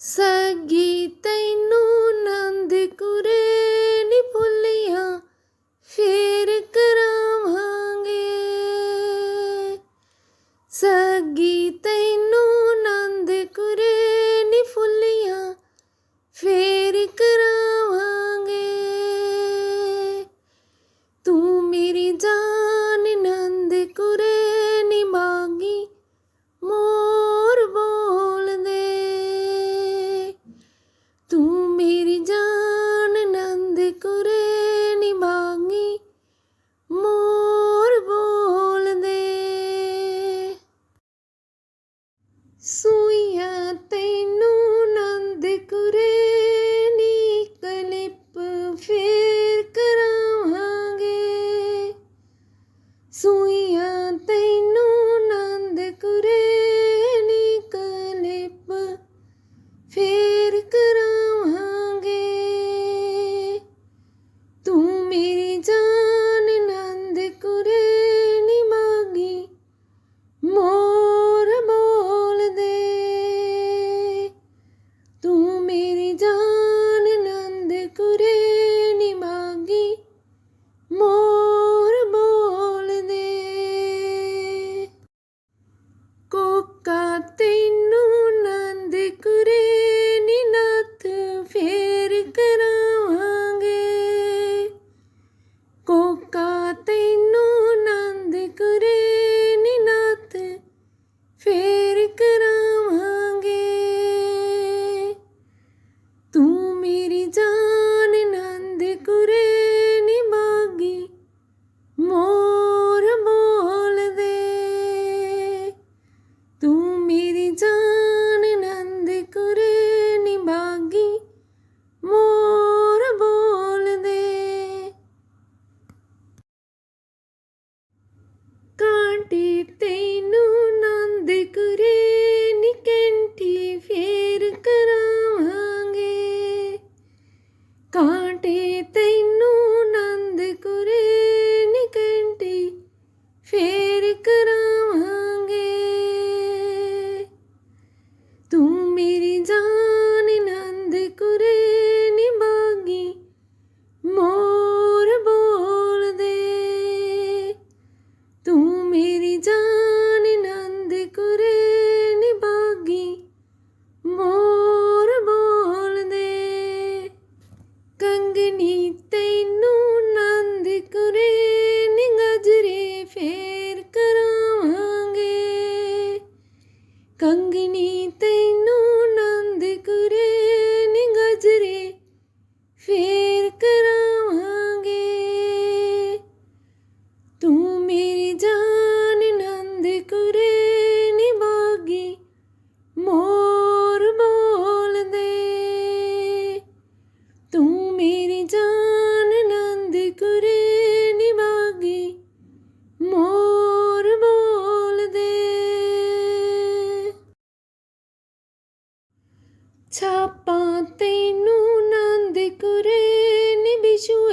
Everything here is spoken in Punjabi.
ਸਗੀ ਤੈਨੂੰ ਨੰਦ ਕੁਰੇ ਨੀ ਭੁੱਲਿਆ ਫੇਰ Su Go go. তীর্থে ਨਹੀਂ ਤੈਨੂੰ ਨੰਦ ਕੁਰੇ ਨਿਗਜਰੇ ਫੇਰ ਕਰਾਵਾਂਗੇ। ਕੰਗਣੀ ਤੇ છાપા તેનું નંદ કરે ને બીજું